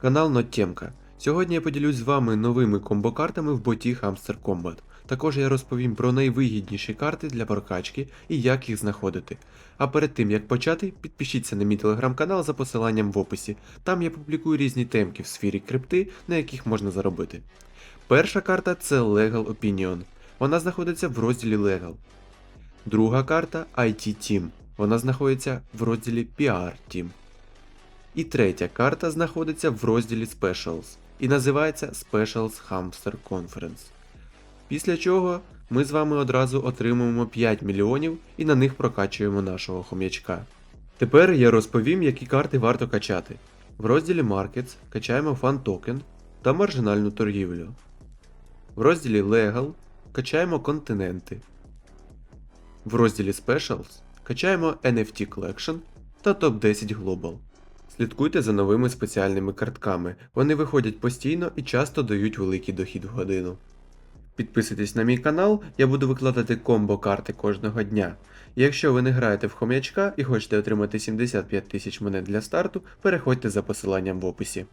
Канал Ноттємка. Сьогодні я поділюсь з вами новими комбо-картами в боті Hamster Combat. Також я розповім про найвигідніші карти для прокачки і як їх знаходити. А перед тим як почати, підпишіться на мій телеграм-канал за посиланням в описі. Там я публікую різні темки в сфері крипти, на яких можна заробити. Перша карта це Legal Opinion. Вона знаходиться в розділі Legal. Друга карта IT Team. Вона знаходиться в розділі PR Team. І третя карта знаходиться в розділі Specials і називається Specials Hamster Conference. Після чого ми з вами одразу отримуємо 5 мільйонів і на них прокачуємо нашого хом'ячка. Тепер я розповім, які карти варто качати. В розділі Markets качаємо Fan Token та маржинальну торгівлю. В розділі Legal качаємо континенти. В розділі Specials качаємо NFT Collection та топ-10 Global. Слідкуйте за новими спеціальними картками. Вони виходять постійно і часто дають великий дохід в годину. Підписуйтесь на мій канал, я буду викладати комбо карти кожного дня. Якщо ви не граєте в хом'ячка і хочете отримати 75 тисяч монет для старту, переходьте за посиланням в описі.